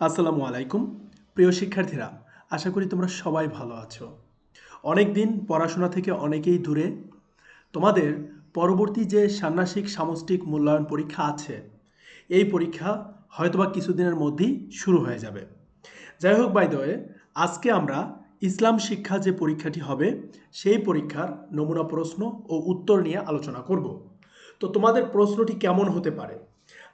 আসসালামু আলাইকুম। প্রিয় শিক্ষার্থীরা, আশা করি তোমরা সবাই ভালো আছো। অনেক দিন পড়াশোনা থেকে অনেকেই দূরে। তোমাদের পরবর্তী যে ষান্মাসিক সামষ্টিক মূল্যায়ন পরীক্ষা আছে, এই পরীক্ষা হয়তোবা কিছুদিনের মধ্যেই শুরু হয়ে যাবে। যাই হোক বাই দয়ে আজকে আমরা ইসলাম শিক্ষা যে পরীক্ষাটি হবে, সেই পরীক্ষার নমুনা প্রশ্ন ও উত্তর নিয়ে আলোচনা করব। তো তোমাদের প্রশ্নটি কেমন হতে পারে?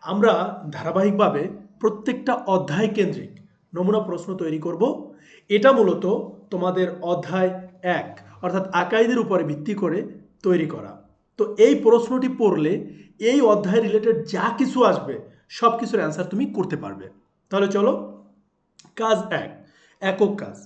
আমরা ধারাবাহিকভাবে প্রত্যেকটা অধ্যায় কেন্দ্রিক নমুনা প্রশ্ন তৈরি করব। এটা মূলত তোমাদের অধ্যায় এক, অর্থাৎ আকাইদের উপরে ভিত্তি করে তৈরি করা। তো এই প্রশ্নটি পড়লে এই অধ্যায় রিলেটেড যা কিছু আসবে, সব কিছুর অ্যান্সার তুমি করতে পারবে। তাহলে চলো, কাজ এক, একক কাজ।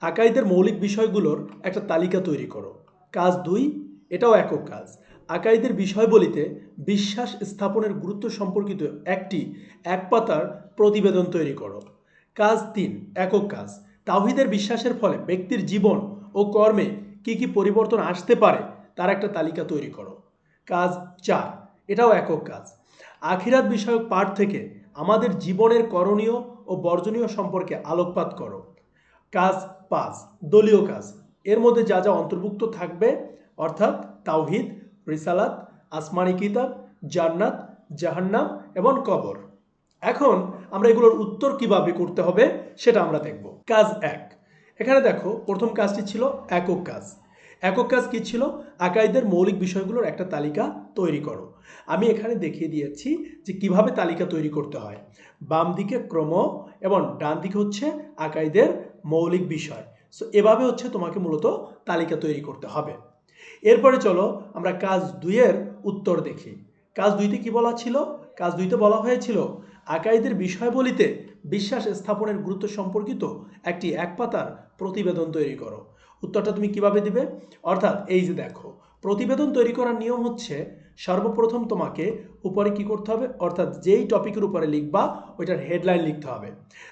আকাইদের মৌলিক বিষয়গুলোর একটা তালিকা তৈরি করো। কাজ দুই, এটাও একক কাজ। আকাইদের বিষয়বলিতে বিশ্বাস স্থাপনের গুরুত্ব সম্পর্কিত একটি এক পাতার প্রতিবেদন তৈরি করো। কাজ তিন, একক কাজ। তাওহিদের বিশ্বাসের ফলে ব্যক্তির জীবন ও কর্মে কি কি পরিবর্তন আসতে পারে তার একটা তালিকা তৈরি করো। কাজ চার, এটাও একক কাজ। আখিরাত বিষয়ক পাঠ থেকে আমাদের জীবনের করণীয় ও বর্জনীয় সম্পর্কে আলোকপাত করো। কাজ পাঁচ, দলীয় কাজ। এর মধ্যে যা যা অন্তর্ভুক্ত থাকবে, অর্থাৎ তাওহিদ, রিসালাত, আসমানি কিতাব, জান্নাত, জাহান্নাম এবং কবর। এখন আমরা এগুলোর উত্তর কীভাবে করতে হবে সেটা আমরা দেখব। কাজ এক। এখানে দেখো, প্রথম কাজটি ছিল একক কাজ। একক কাজ কি ছিল? আকাইদের মৌলিক বিষয়গুলোর একটা তালিকা তৈরি করো। আমি এখানে দেখিয়ে দিয়েছি যে কীভাবে তালিকা তৈরি করতে হয়। বাম দিকে ক্রম এবং ডান দিকে হচ্ছে আকাইদের মৌলিক বিষয়। সো এভাবে হচ্ছে তোমাকে মূলত তালিকা তৈরি করতে হবে। এরপরে চলো আমরা কাজ দুইয়ের উত্তর দেখি। কাজ দুইতে কি বলা ছিল? কাজ দুইতে বলা হয়েছিল আকাইদের বিষয়বলিতে বিশ্বাস স্থাপনের গুরুত্ব সম্পর্কিত একটি একপাতার প্রতিবেদন তৈরি করো। উত্তরটা তুমি কীভাবে দিবে? অর্থাৎ এই যে দেখো, প্রতিবেদন তৈরি করার নিয়ম হচ্ছে সর্বপ্রথম তোমাকে উপরে কি করতে হবে? অর্থাৎ যেই টপিকের উপরে লিখবা, ওইটার হেডলাইন লিখতে হবে।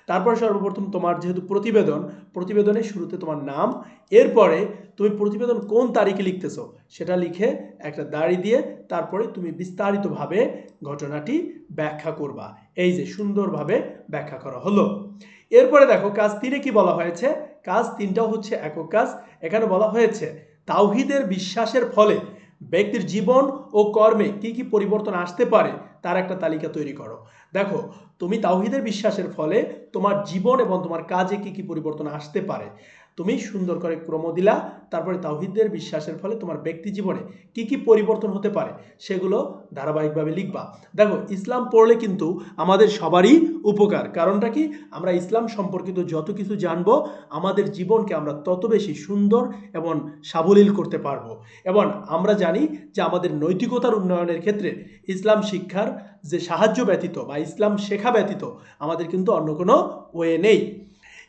তারপর সর্বপ্রথম তোমার যেহেতু প্রতিবেদন, প্রতিবেদনের শুরুতে তোমার নাম, এরপরে তুমি প্রতিবেদন কোন তারিখে লিখতেছো, সেটা লিখে একটা দাড়ি দিয়ে তারপরে তুমি বিস্তারিতভাবে ঘটনাটি ব্যাখ্যা করবা। এই যে সুন্দরভাবে ব্যাখ্যা করা হলো। এরপরে দেখো, কাজ তিনে কি বলা হয়েছে? কাজ তিনটাও হচ্ছে একক কাজ। এখানে বলা হয়েছে, তাওহিদের বিশ্বাসের ফলে ব্যক্তির জীবন ও কর্মে কি কি পরিবর্তন আসতে পারে তার একটা তালিকা তৈরি করো। দেখো, তুমি তাওহিদের বিশ্বাসের ফলে তোমার জীবন এবং তোমার কাজে কি কি পরিবর্তন আসতে পারে। তুমি সুন্দর করে ক্রম দিলা, তারপরে তাওহিদের বিশ্বাসের ফলে তোমার ব্যক্তি জীবনে কি কি পরিবর্তন হতে পারে সেগুলো ধারাবাহিকভাবে লিখবা। দেখো, ইসলাম পড়লে কিন্তু আমাদের সবারই উপকার। কারণটা কি? আমরা ইসলাম সম্পর্কিত যত কিছু জানব, আমাদের জীবনকে আমরা তত বেশি সুন্দর এবং সাবলীল করতে পারব। এবং আমরা জানি যে আমাদের নৈতিকতার উন্নয়নের ক্ষেত্রে ইসলাম শিক্ষার যে সাহায্য ব্যতীত বা ইসলাম শেখা ব্যতীত আমাদের কিন্তু অন্য কোনো ওয়ে নেই।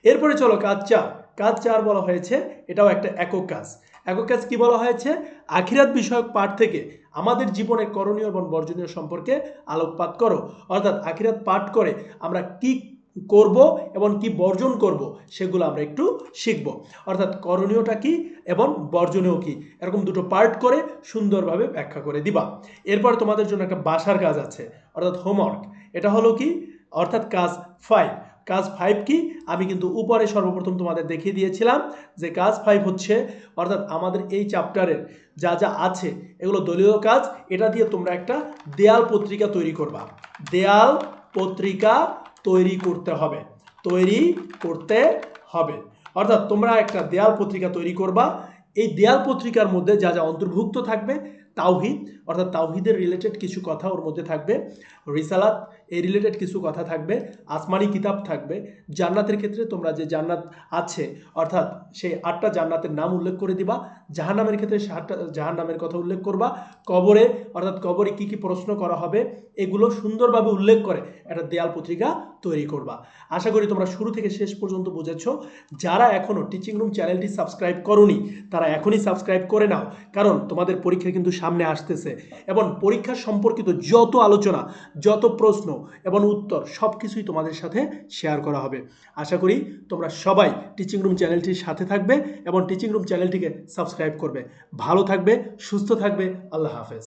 এরপরে চলো কাজ চার কাজ চার বলা হয়েছে, এটাও একটা একক কাজ। একক কাজ কি বলা হয়েছে? আখিরাত বিষয়ক পাঠ থেকে আমাদের জীবনের করণীয় এবং বর্জনীয় সম্পর্কে আলোকপাত করো। অর্থাৎ আখিরাত পাঠ করে আমরা কি করব এবং কি বর্জন করব, সেগুলো আমরা একটু শিখব। অর্থাৎ করণীয়টা কি এবং বর্জনীয় কি? এরকম দুটো পার্ট করে সুন্দরভাবে ব্যাখ্যা করে দিবা। এরপর তোমাদের জন্য একটা বাসার কাজ আছে, অর্থাৎ হোমওয়ার্ক। এটা হলো কি? অর্থাৎ কাজ ফাইভ কাজ ফাইভ কি? আমি কিন্তু উপরে সর্বপ্রথম তোমাদের দেখিয়ে দিয়েছিলাম যে কাজ ফাইভ হচ্ছে, অর্থাৎ আমাদের এই চ্যাপ্টারের যা যা আছে, এগুলো দলীয় কাজ, এটা দিয়ে তোমরা একটা দেয়াল পত্রিকা তৈরি করবা। দেয়াল পত্রিকা তৈরি করতে হবে, তৈরি করতে হবে। অর্থাৎ তোমরা একটা দেয়াল পত্রিকা তৈরি করবা, এই দেয়াল পত্রিকার মধ্যে যা যা অন্তর্ভুক্ত থাকবে, তাওহিদ, অর্থাৎ তাওহিদের রিলেটেড কিছু কথা ওর মধ্যে থাকবে, রিসালাত এই রিলেটেড কিছু কথা থাকবে, আসমানি কিতাব থাকবে। জান্নাতের ক্ষেত্রে তোমরা যে জান্নাত আছে, অর্থাৎ সেই আটটা জান্নাতের নাম উল্লেখ করে দিবা, জাহান্নামের ক্ষেত্রে সে আটটা জাহান্নামের কথা উল্লেখ করবা, কবরে, অর্থাৎ কবরে কি কি প্রশ্ন করা হবে, এগুলো সুন্দরভাবে উল্লেখ করে একটা দেয়াল পত্রিকা তৈরি করবা। আশা করি তোমরা শুরু থেকে শেষ পর্যন্ত বুঝেছ। যারা এখনও টিচিং রুম চ্যানেলটি সাবস্ক্রাইব করনি, তারা এখনই সাবস্ক্রাইব করে নাও, কারণ তোমাদের পরীক্ষা কিন্তু সামনে আসতেছে। এবং পরীক্ষা সম্পর্কিত যত আলোচনা, যত প্রশ্ন এবং উত্তর সব কিছুই তোমাদের সাথে শেয়ার করা হবে। আশা করি তোমরা সবাই টিচিং রুম চ্যানেলটির সাথে থাকবে এবং টিচিং রুম চ্যানেলটিকে সাবস্ক্রাইব করবে। ভালো থাকবে, সুস্থ থাকবে, আল্লাহ হাফেজ।